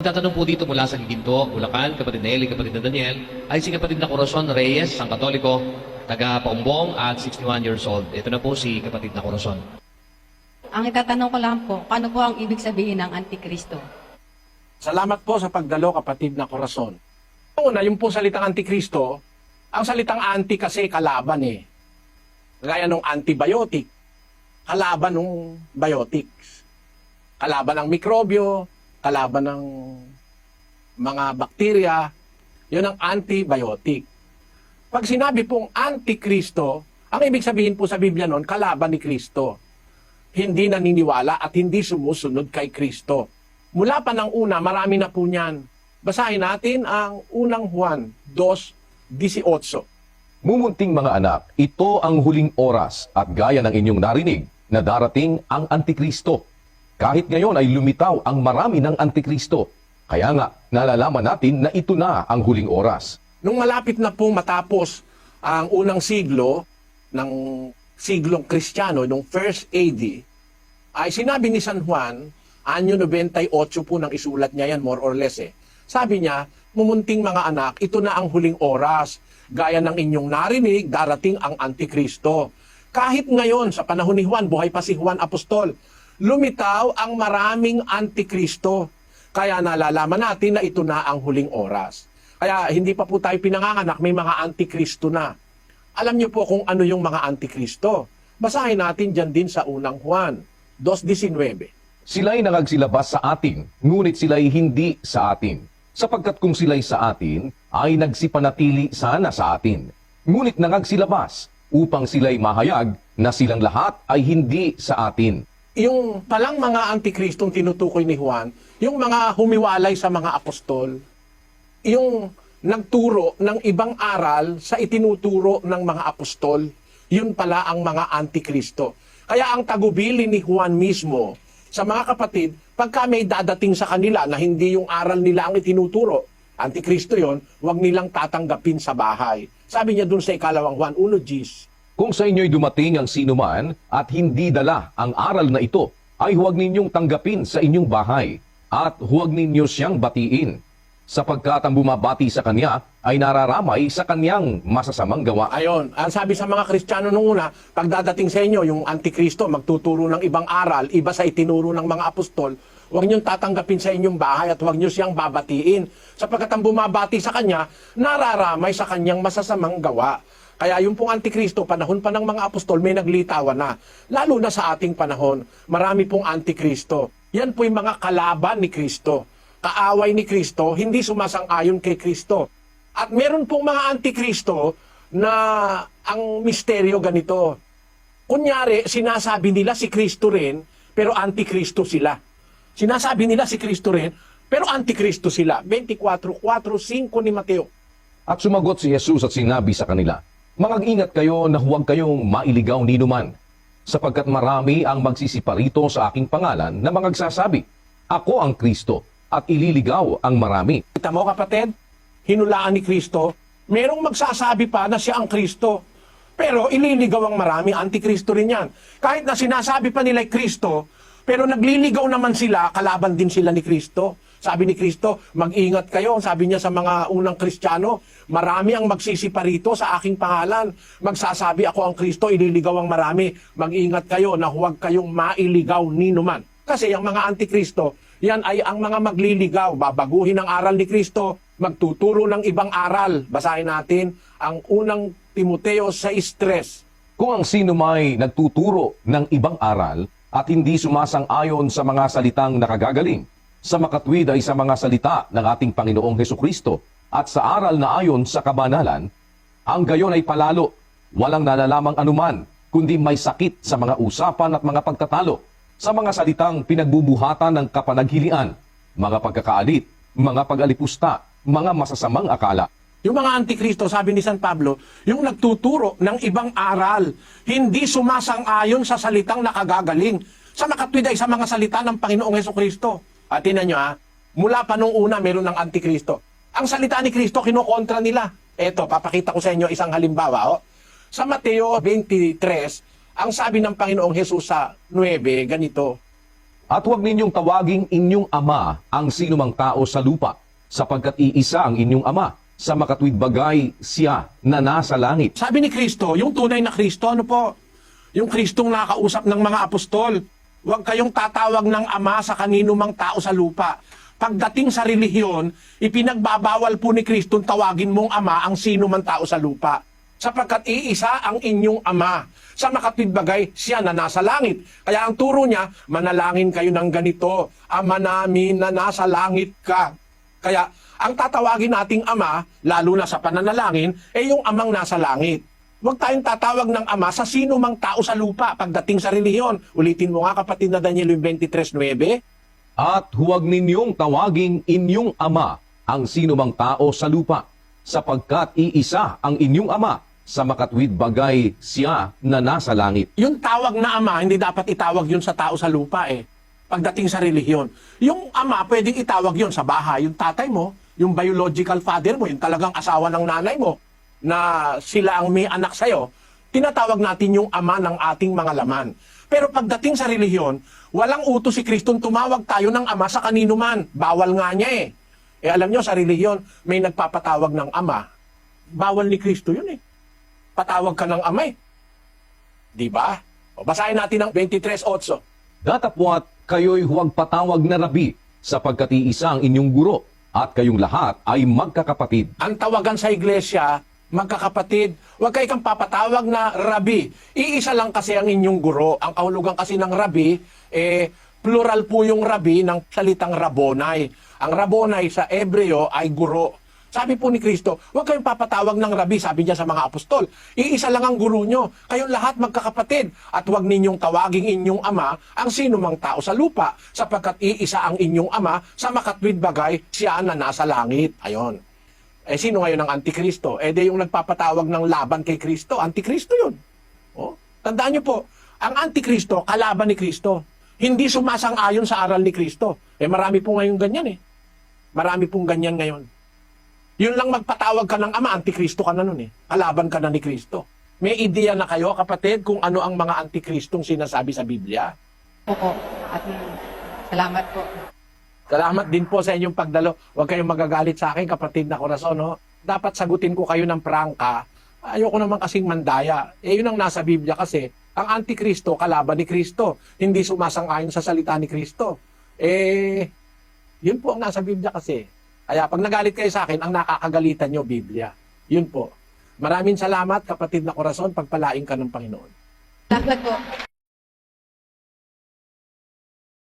Tatanong po dito mula sa Giginto, Bulacan, kapatid na Eli, kapatid na Daniel, ay si kapatid na Corazon Reyes, ang Katoliko, taga Paumbong at 61 years old. Ito na po si kapatid na Corazon. Ang itatanong ko lang po, paano po ang ibig sabihin ng Antikristo? Salamat po sa pagdalo, kapatid na korason. Una, yung po salitang antikristo, ang salitang anti kasi kalaban eh. Gaya nung antibiotic, kalaban ng biotics. Kalaban ng mikrobyo, kalaban ng mga bakterya, yun ang antibiotic. Pag sinabi pong antikristo, ang ibig sabihin po sa Biblia noon, kalaban ni Kristo. Hindi naniniwala at hindi sumusunod kay Kristo. Mula pa ng una, marami na po niyan. Basahin natin ang unang Juan 2.18. Mumunting mga anak, ito ang huling oras at gaya ng inyong narinig na darating ang Antikristo. Kahit ngayon ay lumitaw ang marami ng Antikristo. Kaya nga, nalalaman natin na ito na ang huling oras. Nung malapit na po matapos ang unang siglo ng siglong Kristiyano, nung first AD, ay sinabi ni San Juan, anyo 98 po ng isulat niya yan, more or less eh. Sabi niya, mumunting mga anak, ito na ang huling oras. Gaya ng inyong narinig, darating ang Antikristo. Kahit ngayon, sa panahon ni Juan, buhay pa si Juan Apostol, lumitaw ang maraming Antikristo. Kaya nalalaman natin na ito na ang huling oras. Kaya hindi pa po tayo pinanganganak, may mga Antikristo na. Alam niyo po kung ano yung mga Antikristo. Basahin natin dyan din sa unang Juan, 2.19. Sila'y nangagsilabas sa atin, ngunit sila'y hindi sa atin. Sapagkat kung sila'y sa atin, ay nagsipanatili sana sa atin. Ngunit nangagsilabas, upang sila'y mahayag na silang lahat ay hindi sa atin. Yung palang mga Antikristong tinutukoy ni Juan, yung mga humiwalay sa mga apostol, yung nagturo ng ibang aral sa itinuturo ng mga apostol, yun pala ang mga Antikristo. Kaya ang tagubili ni Juan mismo sa mga kapatid, pagka may dadating sa kanila na hindi yung aral nila ang itinuturo, Antikristo yon, huwag nilang tatanggapin sa bahay. Sabi niya dun sa ikalawang Juan 1 Gs, Kung sa inyo'y dumating ang sinuman at hindi dala ang aral na ito, ay huwag ninyong tanggapin sa inyong bahay at huwag ninyo siyang batiin. Sapagkat ang bumabati sa kanya ay nararamay sa kanyang masasamang gawa. Ayon, ang sabi sa mga Kristiyano nung una, pag dadating sa inyo yung Antikristo, magtuturo ng ibang aral, iba sa itinuro ng mga apostol, huwag niyong tatanggapin sa inyong bahay at huwag niyo siyang babatiin. Sapagkat ang bumabati sa kanya, nararamay sa kanyang masasamang gawa. Kaya yung pong Antikristo, panahon pa ng mga apostol, may naglitawan na. Lalo na sa ating panahon, marami pong Antikristo. Yan po yung mga kalaban ni Kristo. Kaaway ni Kristo, hindi sumasang-ayon kay Kristo. At meron pong mga Antikristo na ang misteryo ganito. Kunyari, sinasabi nila si Kristo rin, pero Antikristo sila. Sinasabi nila si Kristo rin, pero Antikristo sila. 24.4.5 ni Mateo. At sumagot si Jesus at sinabi sa kanila, Mangag-ingat kayo na huwag kayong mailigaw ni numan, sapagkat marami ang magsisiparito sa aking pangalan na mangagsasabi, Ako ang Kristo, at ililigaw ang marami. Kita mo kapatid, hinulaan ni Kristo, merong magsasabi pa na siya ang Kristo. Pero ililigaw ang marami, antikristo rin yan. Kahit na sinasabi pa nila Kristo, pero nagliligaw naman sila, kalaban din sila ni Kristo. Sabi ni Kristo, mag-ingat kayo. Sabi niya sa mga unang Kristiyano, marami ang magsisiparito sa aking pangalan. Magsasabi ako ang Kristo, ililigaw ang marami. Mag-ingat kayo na huwag kayong mailigaw ni numan. Kasi ang mga antikristo, yan ay ang mga magliligaw. Babaguhin ang aral ni Kristo, magtuturo ng ibang aral. Basahin natin ang unang Timoteo 6.3. Kung ang sino may nagtuturo ng ibang aral at hindi sumasang-ayon sa mga salitang nakagagaling, sa makatwid ay sa mga salita ng ating Panginoong Heso Kristo at sa aral na ayon sa kabanalan, ang gayon ay palalo, walang nalalamang anuman, kundi may sakit sa mga usapan at mga pagtatalo, sa mga salitang pinagbubuhatan ng kapanaghilian, mga pagkakaalit, mga pag-alipusta, mga masasamang akala. Yung mga antikristo, sabi ni San Pablo, yung nagtuturo ng ibang aral, hindi sumasang-ayon sa salitang nakagagaling. Sa makatwid ay sa mga salita ng Panginoong Heso Kristo. At tinan nyo ha, mula pa nung una meron ng antikristo. Ang salita ni Kristo, kinokontra nila. Eto, papakita ko sa inyo isang halimbawa. Oh. Sa Mateo 23, ang sabi ng Panginoong Hesus sa 9, ganito, At huwag ninyong tawaging inyong ama ang sinumang tao sa lupa, sapagkat iisa ang inyong ama. Sa makatwid bagay siya na nasa langit. Sabi ni Kristo, yung tunay na Kristo, ano po? Yung Kristong nakausap ng mga apostol. Huwag kayong tatawag ng ama sa kanino mang tao sa lupa. Pagdating sa relihiyon, ipinagbabawal po ni Kristo tawagin mong ama ang sino man tao sa lupa. Sapagkat iisa ang inyong ama. Sa makatwid bagay, siya na nasa langit. Kaya ang turo niya, manalangin kayo ng ganito, Ama namin na nasa langit ka. Kaya ang tatawagin nating ama, lalo na sa pananalangin, ay yung amang nasa langit. Huwag tayong tatawag ng ama sa sino mang tao sa lupa pagdating sa relihiyon. Ulitin mo nga kapatid na Daniel yung 23.9. At huwag ninyong tawaging inyong ama ang sinumang tao sa lupa, sapagkat iisa ang inyong ama. Sa makatwid bagay siya na nasa langit. Yung tawag na ama, hindi dapat itawag yun sa tao sa lupa eh. Pagdating sa relihiyon. Yung ama, pwedeng itawag yun sa bahay. Yung tatay mo, yung biological father mo, yung talagang asawa ng nanay mo, na sila ang may anak sa'yo, tinatawag natin yung ama ng ating mga laman. Pero pagdating sa relihiyon, walang utos si Kristong tumawag tayo ng ama sa kanino man. Bawal nga niya eh. Eh alam nyo, sa relihiyon, may nagpapatawag ng ama. Bawal ni Kristo yun eh. Patawag ka ng amay. Di ba? O, basahin natin ang 23.8. Datapwat kayo'y huwag patawag na rabi, sapagkat iisa ang inyong guro, at kayong lahat ay magkakapatid. Ang tawagan sa iglesia, magkakapatid, huwag kayo kang papatawag na rabi. Iisa lang kasi ang inyong guro. Ang kahulugan kasi ng rabi, eh, plural po yung rabi ng salitang rabonay. Ang rabonay sa Ebreo ay guro. Sabi po ni Kristo, huwag kayong papatawag ng rabi, sabi niya sa mga apostol. Iisa lang ang guro nyo. Kayong lahat magkakapatid. At huwag ninyong tawaging inyong ama ang sino mang tao sa lupa, sapagkat iisa ang inyong ama sa makatwid bagay, siya na nasa langit. Ayon. Eh, sino ngayon ang Antikristo? Eh, di yung nagpapatawag ng laban kay Kristo. Antikristo yun. Oh, tandaan niyo po, ang Antikristo, kalaban ni Kristo. Hindi sumasang-ayon sa aral ni Kristo. Eh, marami po ngayon ganyan eh. Marami pong ganyan ngayon. Yun lang magpatawag ka ng ama, Antikristo ka na nun eh. Kalaban ka na ni Kristo. May ideya na kayo, kapatid, kung ano ang mga Antikristong sinasabi sa Biblia? Oo. At salamat po. Salamat din po sa inyong pagdalo. Huwag kayong magagalit sa akin, kapatid na korason. No? Dapat sagutin ko kayo ng prangka. Ayoko naman kasing mandaya. Eh, yun ang nasa Biblia kasi. Ang Antikristo, kalaban ni Kristo. Hindi sumasang-ayon sa salita ni Kristo. Eh, yun po ang nasa Biblia kasi. Kaya pag nagalit kayo sa akin, ang nakakagalitan nyo, Biblia. Yun po. Maraming salamat, kapatid na korason. Pagpalaing ka ng Panginoon. Salamat po.